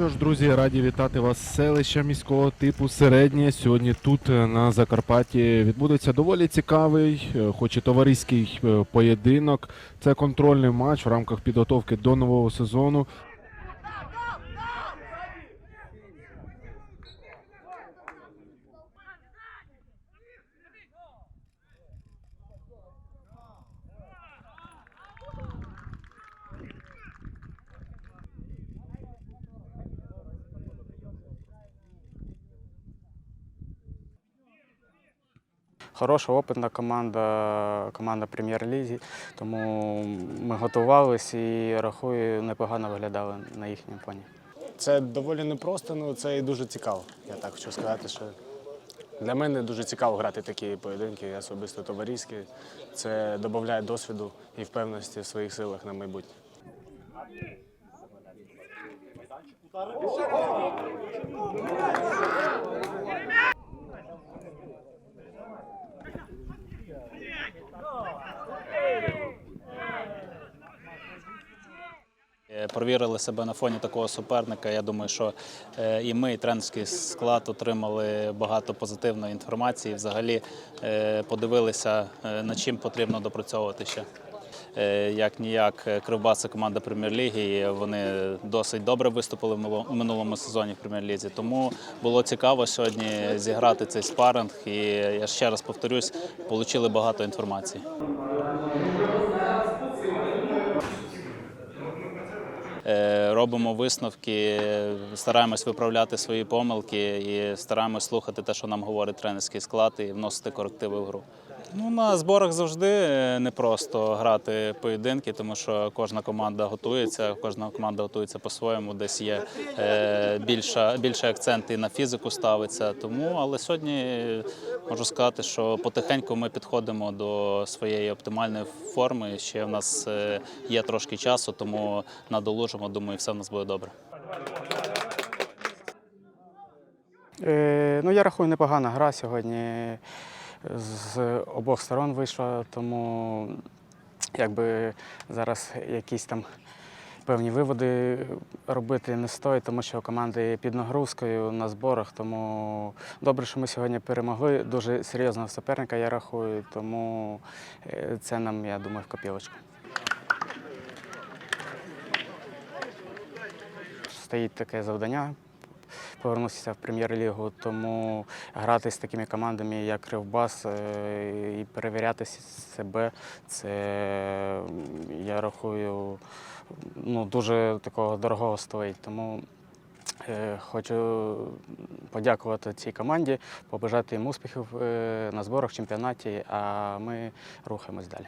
Що ж, друзі, раді вітати вас з селища міського типу середнє. Сьогодні тут е, на Закарпатті відбудеться доволі цікавий, е, хоч і товариський е, поєдинок. Це контрольний матч в рамках підготовки до нового сезону. Хороша опитна команда, команда прем'єр-лізі, тому ми готувалися і рахую, непогано виглядали на їхньому фоні. Це доволі непросто, але це і дуже цікаво. Я так хочу сказати, що для мене дуже цікаво грати такі поєдинки, особисто товариські. Це додає досвіду і впевненості в своїх силах на майбутнє. Е, Провірили себе на фоні такого суперника. Я думаю, що е, і ми, і тренерський склад отримали багато позитивної інформації. Взагалі е, подивилися, е, над чим потрібно допрацьовувати ще. Е, Як ніяк, е, це команда прем'єр-ліги. Вони досить добре виступили в минулому сезоні в прем'єр-лізі. Тому було цікаво сьогодні зіграти цей спаринг. І я ще раз повторюсь, отримали багато інформації. Е, робимо висновки, стараємось виправляти свої помилки і стараємось слухати те, що нам говорить тренерський склад, і вносити корективи в гру. Ну, на зборах завжди е, непросто грати поєдинки, тому що кожна команда готується, кожна команда готується по-своєму, десь є е, більша, більше акцент і на фізику ставиться. Тому, але сьогодні е, можу сказати, що потихеньку ми підходимо до своєї оптимальної форми. Ще в нас е, є трошки часу, тому надолужимо. Думаю, все в нас буде добре. Е, ну, я рахую, непогана гра сьогодні з обох сторон вийшла, тому якби зараз якісь там певні виводи робити не стоїть, тому що команди під нагрузкою на зборах. Тому добре, що ми сьогодні перемогли. Дуже серйозного суперника, я рахую, тому е, це нам, я думаю, в копілочку. Стоїть таке завдання повернутися в прем'єр-лігу, тому грати з такими командами, як Кривбас, е, і перевіряти себе, це я рахую ну, дуже такого дорогого стоїть. Тому е, хочу подякувати цій команді, побажати їм успіхів е, на зборах чемпіонаті, а ми рухаємось далі.